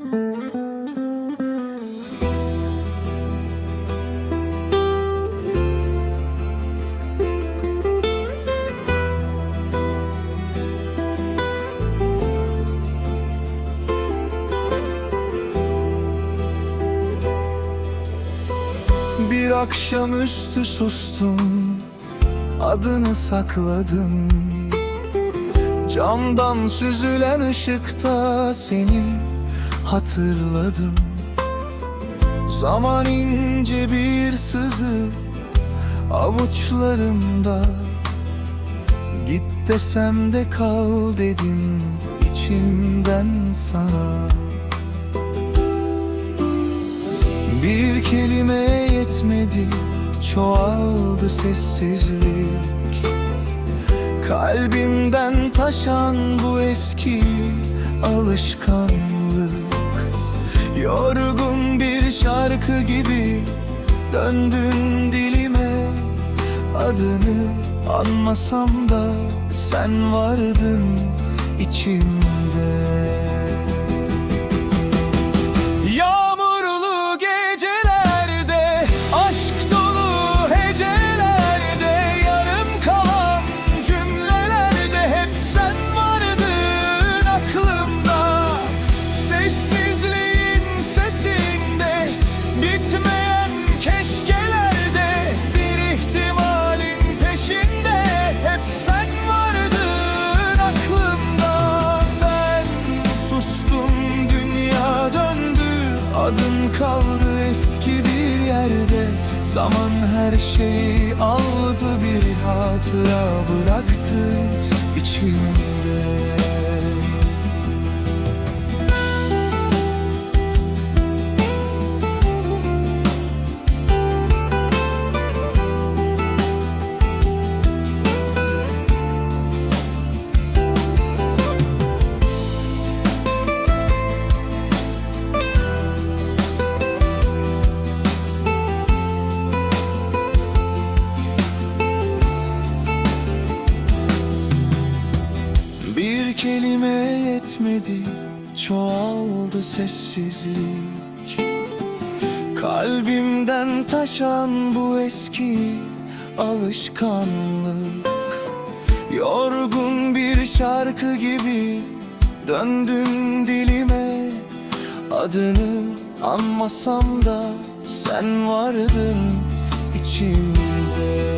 Bir akşamüstü sustum Adını sakladım. Camdan süzülen ışıkta seni hatırladım. Zaman ince bir sızı avuçlarımda. Git desem de kal dedim içimden sana. Bir kelime yetmedi Çoğaldı sessizlik. Kalbimden taşan bu eski alışkanlık Yorgun bir şarkı gibi Döndün dilime. Adını anmasam da Sen vardın içimde Zaman her şeyi aldı bir hatıra bıraktı içimde yetmedi Çoğaldı sessizlik. Kalbimden taşan bu eski alışkanlık. Yorgun bir şarkı gibi Döndün dilime. Adını anmasam da Sen vardın içimde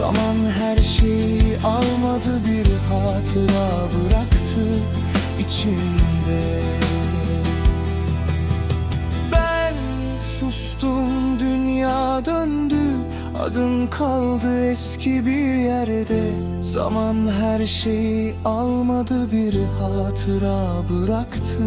Zaman her şeyi almadı bir hatıra bıraktı içimde. Ben sustum dünya döndü Adın kaldı eski bir yerde. Zaman her şeyi almadı bir hatıra bıraktı